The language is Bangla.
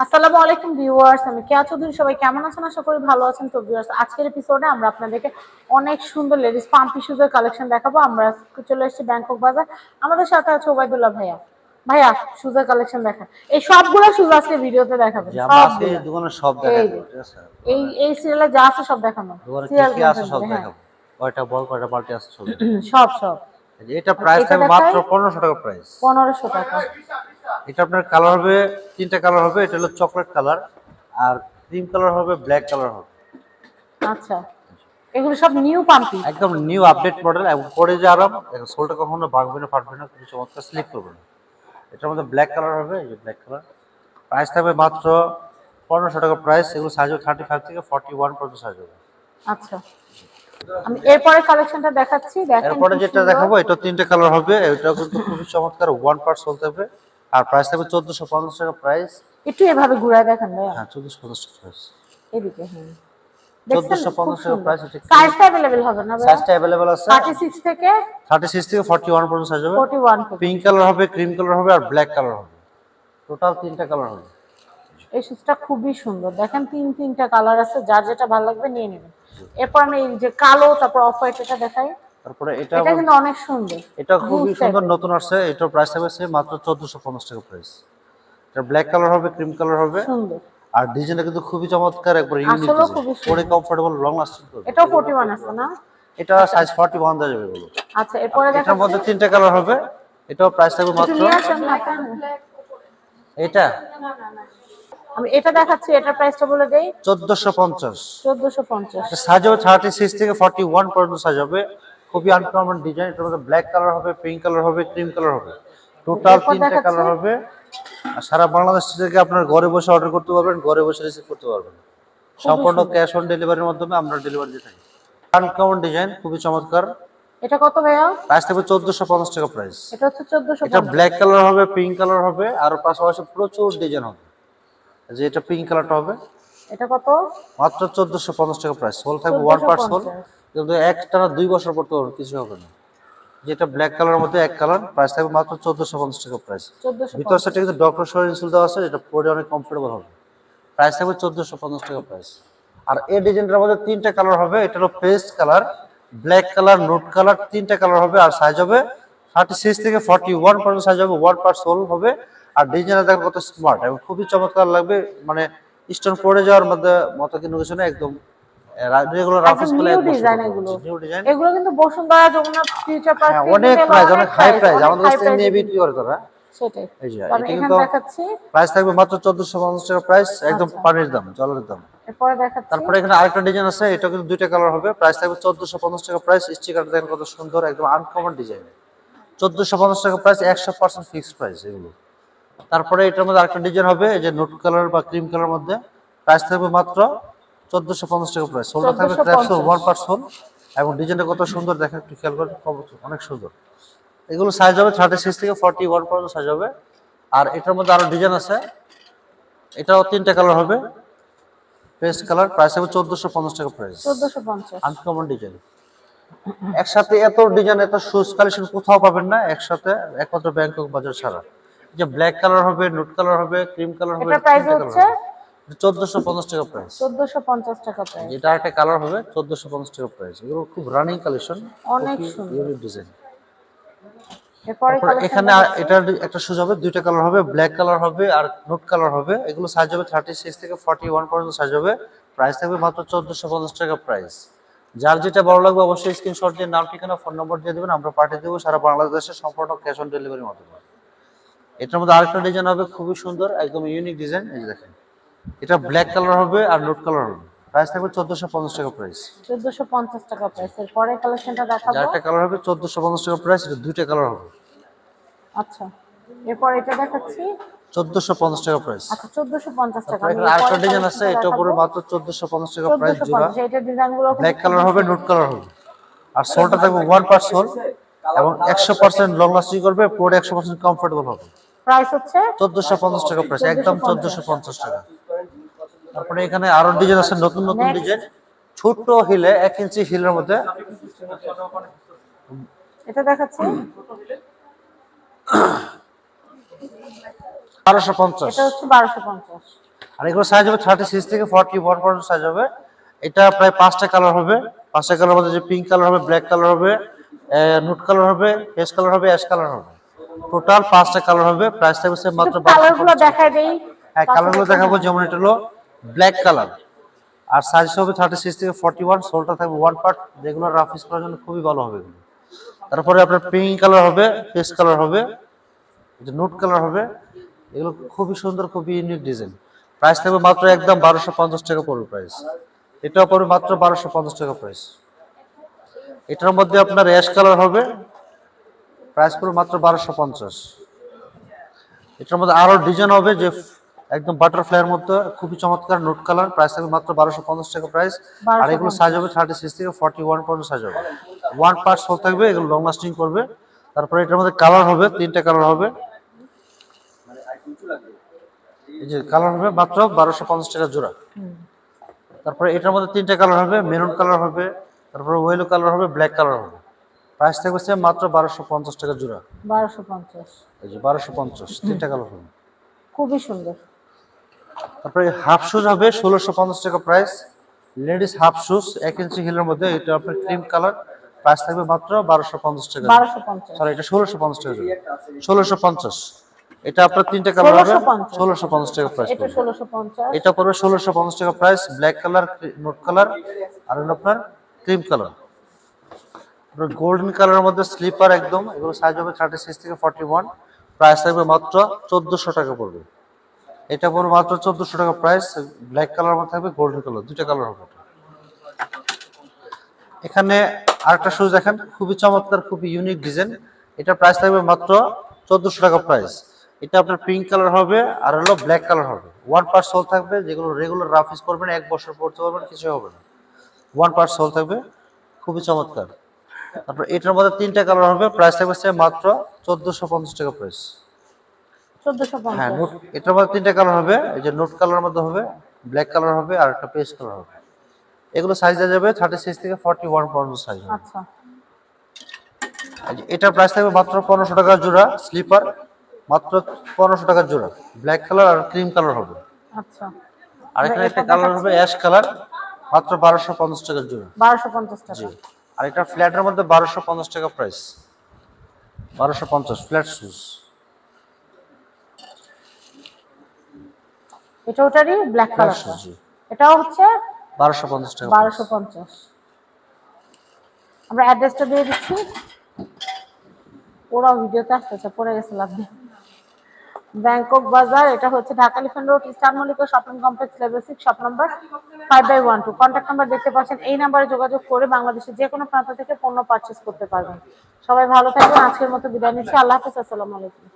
আসসালামু আলাইকুম ভিউয়ার্স আমি কেয়া চৌধুরী সবাই কেমন আছেন? আশা করি ভালো আছেন। তো ভিউয়ার্স আজকের এপিসোডে আমরা আপনাদেরকে অনেক সুন্দর লেডিস পাম্পি শুজের কালেকশন দেখাবো। আমরা চলে এসেছি ব্যাংকক বাজার আমাদের সাথে আছে ওবায়দুল্লাহ ভাইয়া। ভাইয়া শুজের কালেকশন দেখা এই সবগুলো শুজ আজকে ভিডিওতে দেখাবেন। সব দেখাবো এই এই সিরিয়ালে যা আছে সব দেখানো। দোকানে কি আছে সব হ্যাঁ। দেখাবো। কয়টা বল কয়টা পাল্টি আছে সব সব সব। এটা প্রাইস? মাত্র পনেরোশো টাকা প্রাইস পনেরোশো টাকা। এটা আপনার কালার হবে তিনটা কালার হবে এটা হলো চকলেট কালার আর ক্রিম কালার হবে ব্ল্যাক কালার হবে। আচ্ছা এগুলো সব নিউ পাম্পি একদম নিউ আপডেট মডেল এবং পরে যে আরাম সোলটা কখনো ভাঙবে না ফাটবে না কিছু চমৎকার স্লিপ করবে না। এটার মধ্যে ব্ল্যাক কালার হবে এই যে ব্ল্যাক কালার প্রাইস থাকবে মাত্র পনেরোশো টাকা প্রাইস এগুলো সাইজ হবে থার্টি ফাইভ থেকে ফর্টি ওয়ান পর্যন্ত সাইজ হবে। আচ্ছা আমি এরপরে কালেকশনটা দেখাচ্ছি এরপরে যেটা দেখাবো এটা তিনটে কালার হবে এটা কিন্তু খুবই চমৎকার ওয়ান পার্ট চলতে হবে। আর প্রাইস থাকবে চোদ্দশো পঞ্চাশ টাকা প্রাইস একটু এভাবে ঘুরায় দেখেন ভাইয়া হ্যাঁ চোদ্দশো পঞ্চাশ টাকা প্রাইস এদিকে হ্যাঁ চোদ্দশো পঞ্চাশ টাকা প্রাইস আছে সাইজটা अवेलेबल হবে না ভাইয়া সাইজটা অ্যাভেলেবেল আছে 36 থেকে থার্টি সিক্স থেকে ফর্টি ওয়ান পর্যন্ত সাইজ হবে 41 পর্যন্ত পিঙ্ক কালার হবে ক্রিম কালার হবে আর ব্ল্যাক কালার হবে টোটাল তিনটা কালার হবে এই শুজটা খুবই সুন্দর দেখেন তিন তিনটা কালার আছে যার যেটা ভালো লাগবে নিয়ে নেবেন এরপর আমি এই যে কালো তারপর অফ হোয়াইট এটা দেখাই তারপরে এটা এটা কিন্তু অনেক সুন্দর। এটা খুবই সুন্দর নতুন আসছে এটার প্রাইস থাকবে মাত্র চোদ্দশো পঞ্চাশ টাকা প্রাইস এটা ব্ল্যাক কালার হবে ক্রিম কালার হবে। সুন্দর। আর ডিজাইনটা কিন্তু খুবই চমৎকার একবার ইউনিক পরে কমফোর্টেবল লং লাস্টিং করবে। এটাও 41 আছে না? এটা সাইজ 41 দেওয়া যাবে এগুলো আচ্ছা এরপরে এটার দেখাচ্ছি। মধ্যে তিনটা কালার হবে। এটাও প্রাইস থাকবে মাত্র। এটা? আমি এটা দেখাচ্ছি এটার প্রাইসটা বলে দেই। 1450 1450 সাইজ হবে 36 থেকে 41 পর্যন্ত সাইজ হবে খুবই আনকমন ডিজাইন এটার মধ্যে ব্ল্যাক কালার হবে পিঙ্ক কালার হবে ক্রিম কালার হবে। টোটাল তিনটা কালার হবে। আর সারা বাংলাদেশ থেকে আপনার ঘরে বসে অর্ডার করতে পারবেন ঘরে বসে রিসিভ করতে পারবেন। সম্পূর্ণ ক্যাশ অন ডেলিভারির মাধ্যমে আমরা ডেলিভারি দিয়ে থাকি। আনকমন ডিজাইন খুবই চমৎকার। এটা কত ভাইয়া? প্রাইস থাকবে 1450 টাকা প্রাইস এটা হচ্ছে 1450 এটা ব্ল্যাক কালার হবে পিঙ্ক কালার হবে আর পাশাপাশি প্রচুর ডিজাইন হবে। যে এটা পিঙ্ক কালারটা হবে। এটা কত? মাত্র চোদ্দশো পঞ্চাশ টাকা প্রাইস সোল থাকবে ওয়ান পার সোল 1450 কিন্তু এক টানা দুই বছর পর তো কিছু হবে না। যেটা ব্ল্যাক কালারের মধ্যে এক কালার প্রাইস থাকবে মাত্র চোদ্দশো পঞ্চাশ টাকা প্রাইস ভিতর সেটা কিন্তু ডক্টর শরীর ইনসুল দেওয়া আছে যেটা পরে অনেক কমফোর্টেবল হবে। প্রাইস থাকবে চোদ্দশো পঞ্চাশ টাকা প্রাইস আর এই ডিজাইনটার মধ্যে তিনটা কালার হবে এটা হলো paste colour black colour nude colour তিনটা কালার হবে আর সাইজ হবে থার্টি সিক্স থেকে ফর্টি ওয়ান পর্যন্ত সাইজ হবে ওয়ান পার সোল হবে। আর ডিজাইনটা দেখেন কত স্মার্ট এবং খুবই চমৎকার লাগবে মানে স্টোন পড়ে যাওয়ার মধ্যে মতো কিন্তু কিছু না একদম রেগুলার অফিসগুলো new design এগুলো। নিউ ডিজাইন এগুলো কিন্তু বসুন্ধরা যমুনা ফিউচার পার্ক হ্যাঁ অনেক প্রাইস অনেক হাই প্রাইস আমাদের কাছ থেকে নিয়ে বিক্রি করে তারা। সেটাই। এই যে এটা কিন্তু প্রাইস থাকবে মাত্র চোদ্দশো পঞ্চাশ টাকা। প্রাইস একদম আচ্ছা। পানির দাম জলের দাম। এরপরে দেখাচ্ছি। তারপরে এখানে আরেকটা ডিজাইন আছে এটা কিন্তু দুইটা কালার হবে। প্রাইস থাকবে চোদ্দশো পঞ্চাশ টাকা। প্রাইস স্টিকার দেখেন কত সুন্দর একদম আনকমন ডিজাইন চোদ্দশো পঞ্চাশ টাকা প্রাইস একশো পার্সেন্ট ফিক্সড প্রাইস এগুলো। তারপরে এটার মধ্যে আরেকটা ডিজাইন হবে এই যে নোট কালার বা ক্রিম কালার মধ্যে। প্রাইস থাকবে মাত্র চোদ্দশো পঞ্চাশ টাকা প্রাইস সোলটা থাকবে 1450 ওয়ান পার সোল এবং ডিজাইনটা কত সুন্দর দেখেন একটু খেয়াল করেন অনেক সুন্দর। এগুলো সাইজ হবে থার্টি সিক্স থেকে ফর্টি ওয়ান পর্যন্ত সাইজ হবে। আর এটার মধ্যে আরও ডিজাইন আছে। এটাও তিনটা কালার হবে। পেস্ট কালার প্রাইস হবে চোদ্দশো পঞ্চাশ টাকা প্রাইস 1450 আনকমন ডিজাইন একসাথে এত ডিজাইন এত শুজ কালেকশন কোথাও পাবেন না একসাথে একমাত্র ব্যাংকক বাজার ছাড়া। যে ব্ল্যাক কালার হবে নোট কালার হবে ক্রিম কালার হবে এটা প্রাইস হচ্ছে চোদ্দশো পঞ্চাশ টাকা প্রাইস 1450 টাকা প্রাইস এটা একটা কালার হবে চোদ্দশো পঞ্চাশ টাকা প্রাইস এগুলো খুব রানিং কালেকশন অনেক সুন্দর। ডিজাইন এখানে এটার একটা শুজ হবে দুইটা কালার হবে ব্ল্যাক কালার হবে আর নোট কালার হবে। এগুলো সাইজ হবে থার্টি সিক্স থেকে ফর্টি ওয়ান পর্যন্ত সাইজ হবে। প্রাইস থাকবে মাত্র চোদ্দশো পঞ্চাশ টাকা প্রাইস যার যেটা ভালো লাগবে অবশ্যই স্ক্রিনশট দিয়ে নাম ঠিকানা ফোন নম্বর দিয়ে দেবেন আমরা পাঠিয়ে দেবো সারা বাংলাদেশে সম্পূর্ণ ক্যাশ অন ডেলিভারির মাধ্যমে। এটার মধ্যে আরেকটা ডিজাইন হবে খুবই সুন্দর একদম ইউনিক ডিজাইন এই দেখেন। এটা ব্ল্যাক কালার হবে আর নোট কালার হবে। প্রাইস থাকবে চোদ্দশো পঞ্চাশ টাকা প্রাইস 1450 টাকা প্রাইস এরপরে কালেকশনটা দেখাবো। একটা কালার হবে চোদ্দশো পঞ্চাশ টাকা প্রাইস এটা দুইটা কালার হবে। আচ্ছা। এরপর এটা দেখাচ্ছি। চোদ্দশো পঞ্চাশ টাকা প্রাইস আচ্ছা 1450 টাকা। আরেকটা ডিজাইন আছে এটা উপরে মাত্র চোদ্দশো পঞ্চাশ টাকা প্রাইস জোড়া। 1450 এটা ডিজাইনগুলো ব্ল্যাক কালার হবে নোট কালার হবে। আর সোলটা থাকবে ওয়ান পার সোল এবং একশো পার্সেন্ট লং লাস্টিং করবে পরে একশো পার্সেন্ট কমফোর্টেবল হবে। প্রাইস হচ্ছে চোদ্দশো পঞ্চাশ টাকা প্রাইস একদম চোদ্দশো পঞ্চাশ টাকা। তারপরে এখানে আরও ডিজাইন আছে নতুন নতুন ডিজাইন ছোট হিলে এক ইঞ্চি হিলের মধ্যে। এটা দেখাচ্ছি? বারোশো পঞ্চাশ। এটা হচ্ছে 1250 আর এগুলো সাইজ হবে থার্টি সিক্স থেকে ফর্টি ওয়ান পর্যন্ত সাইজ হবে। এটা প্রায় পাঁচটা কালার হবে। পাঁচটা কালার মধ্যে যে পিঙ্ক কালার হবে ব্ল্যাক কালার হবে নুট কালার হবে ফেস কালার হবে অ্যাশ কালার হবে। টোটাল পাঁচটা কালার হবে। প্রাইস থাকবে মাত্র কালারগুলো দেখাই দেই। হ্যাঁ কালারগুলো দেখাবো যেমন এটা হলো ব্ল্যাক কালার আর সাইজ হবে থার্টি সিক্স থেকে ফর্টি ওয়ান সোলটা থাকবে ওয়ান পার্ট যেগুলো রাফ করার জন্য খুবই ভালো হবে তারপরে আপনার পিঙ্ক কালার হবে ফেস কালার হবে নোট কালার হবে, এগুলো খুবই সুন্দর, খুবই ইউনিক ডিজাইন প্রাইস থাকবে মাত্র একদম বারোশো পঞ্চাশ টাকা পড়বে প্রাইস এটাও পড়বে মাত্র বারোশো পঞ্চাশ টাকা প্রাইস এটার মধ্যে আপনার অ্যাশ কালার হবে প্রাইস পড়বে মাত্র বারোশো পঞ্চাশ। এটার মধ্যে আরও ডিজাইন হবে যে একদম বাটারফ্লাইয়ের মধ্যে খুবই চমৎকার নোট কালার প্রাইস থাকবে মাত্র বারোশো পঞ্চাশ টাকা প্রাইস আর এগুলো সাইজ হবে থার্টি সিক্স থেকে ফর্টি ওয়ান পর্যন্ত সাইজ হবে। ওয়ান পার্ট সোল থাকবে এগুলো লং লাস্টিং করবে। তারপরে এটার মধ্যে কালার হবে তিনটা কালার হবে। এই যে কালার হবে মাত্র বারোশো পঞ্চাশ টাকা জোড়া। তারপরে এটার মধ্যে তিনটা কালার হবে মেরুন কালার হবে তারপরে ওয়েলো কালার হবে ব্ল্যাক কালার হবে। প্রাইস থাকবে same মাত্র বারোশো পঞ্চাশ টাকা জোড়া। বারোশো পঞ্চাশ। এই যে বারোশো পঞ্চাশ তিনটা কালার হবে। খুবই সুন্দর। তারপরে হাফ শুজ হবে ষোলোশো পঞ্চাশ টাকা প্রাইস লেডিস হাফ শুজ এক ইঞ্চি হিলের মধ্যে এটা আপনার ক্রিম কালার প্রাইস থাকবে মাত্র বারোশো পঞ্চাশ টাকা। সরি এটা ষোলোশো পঞ্চাশ টাকা ষোলোশো পঞ্চাশ। এটা আপনার তিনটে কালার হবে। ষোলোশো পঞ্চাশ। টাকা প্রাইস এটা পড়বে। ষোলোশো পঞ্চাশ। টাকা price black colour nude colour আর হলো আপনার ক্রিম কালার আপনার গোল্ডেন কালারের মধ্যে স্লিপার একদম এগুলো সাইজ হবে থার্টি সিক্স থেকে ফর্টি ওয়ান প্রাইস থাকবে মাত্র চোদ্দোশো টাকা পড়বে। এটা পড়বে মাত্র চোদ্দোশো টাকা প্রাইস ব্ল্যাক কালার মধ্যে থাকবে গোল্ডেন কালার দুইটা কালার হবে। এখানে আরেকটা শুজ দেখেন, খুবই চমৎকার, খুবই ইউনিক ডিজাইন এটা প্রাইস থাকবে মাত্র চোদ্দোশো টাকা প্রাইস এটা আপনার পিঙ্ক কালার হবে, আর হলো ব্ল্যাক কালার হবে। ওয়ান পার্ট সোল থাকবে, যেগুলো রেগুলার রাফ ইউজ করবেন, এক বছর পড়তে পারবেন কিছু হবে না। ওয়ান পার্ট সোল থাকবে, খুবই চমৎকার। তারপর এটার মধ্যে তিনটা কালার হবে প্রাইস থাকবে মাত্র চোদ্দোশো পঞ্চাশ টাকা প্রাইস হ্যাঁ নোট এটার মধ্যে তিনটা কালার হবে এই যে নোট কালার মধ্যে হবে ব্ল্যাক কালার হবে আর একটা পেস্ট কালার হবে। এগুলো সাইজ দেওয়া যাবে থার্টি সিক্স থেকে পর্যন্ত সাইজ আচ্ছা। প্রাইস থাকবে মাত্র টাকা জোড়া স্লিপার মাত্র টাকা জোড়া। ব্ল্যাক কালার আর ক্রিম কালার হবে। আচ্ছা। আর এখানে একটা কালার হবে অ্যাশ কালার মাত্র বারোশো পঞ্চাশ টাকা জোড়া। টাকা। আর এটা ফ্ল্যাটের মধ্যে টাকা প্রাইস বারোশো পঞ্চাশ ফ্ল্যাট শুজ এটা ওটারই ব্ল্যাক কালার এটাও হচ্ছে বারোশো পঞ্চাশ টাকা বারোশো পঞ্চাশ। আমরা অ্যাড্রেসটা দিয়ে দিচ্ছি। ওরাও ভিডিওতে আসতেছে পড়ে গেছে লাভ ব্যাংকক বাজার এটা হচ্ছে Dhaka Elephant Road Eastern Mallika shopping complex level six shop number five by one two contact number দেখতে পাচ্ছেন এই নাম্বারে যোগাযোগ করে বাংলাদেশের যে কোনো প্রান্ত থেকে পণ্য পারচেস করতে পারবেন। সবাই ভালো থাকবেন আজকের মতো বিদায় নিচ্ছি। আল্লাহ হাফিজ আসসালামু আলাইকুম।